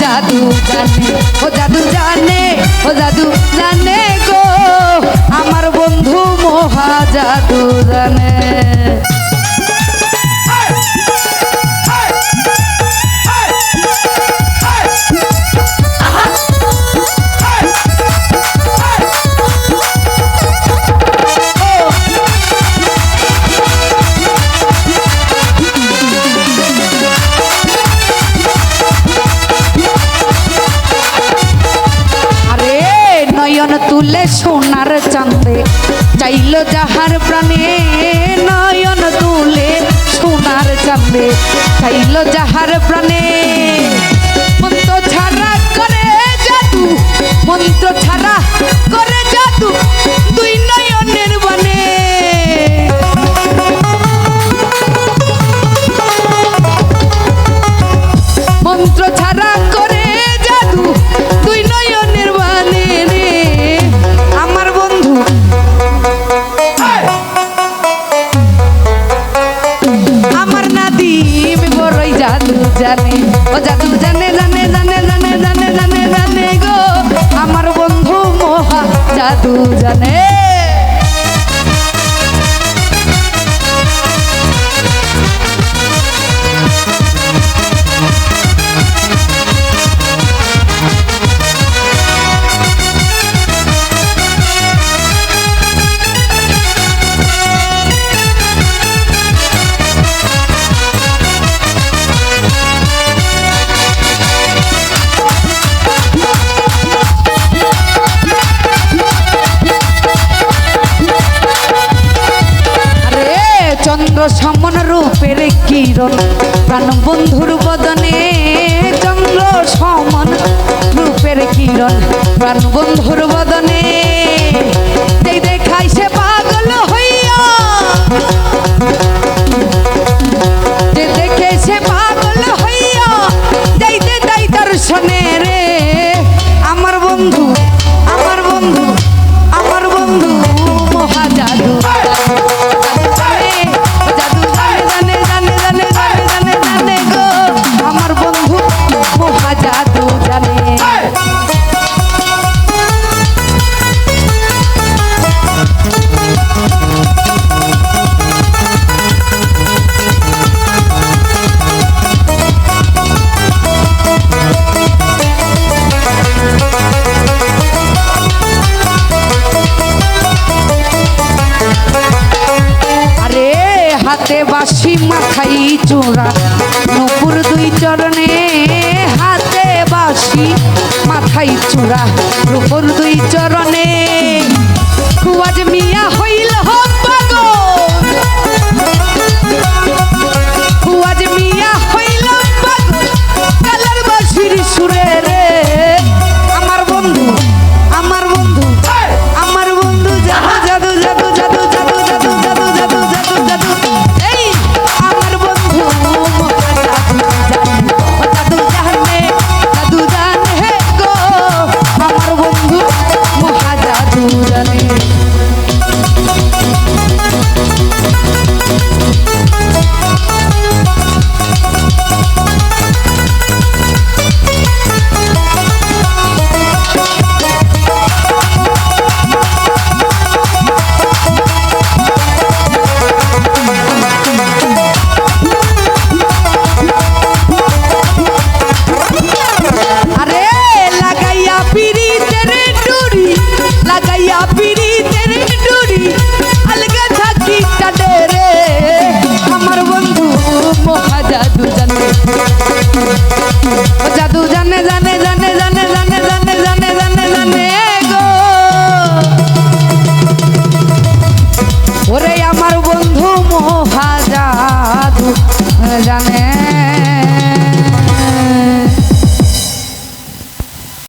জাদু জানে ও জাদু জানে ও জাদু জানে গো। আমার বন্ধু মহা জাদু জানে। নয়ন সোনার চাঁদে। চাইল যাহার প্রাণে নয়ন তুলে সোনার চাঁদে। চাইল যাহার প্রাণে জানে সমন রূপের কিরণ প্রাণ বন্ধুর বদনে চন্দ্র সমান রূপের কিরণ প্রাণ বন্ধুর বদনে বাসি মাথাই চোরা নুপুর দুই চরণে হাতে বাসি মাথাই চোরা নুপুর দুই চরণে খুয়াজ মিয়া হইল হো লাগাইয়া পিড়িতের ডুরি, আলগা থাকি কাটে রে। আমার বন্ধু মহা জাদু জানে। জাদু জানে জানে জানে জানে জানে জানে জানে জানে জানে গো। ওরে আমার বন্ধু মহা জাদু জানে।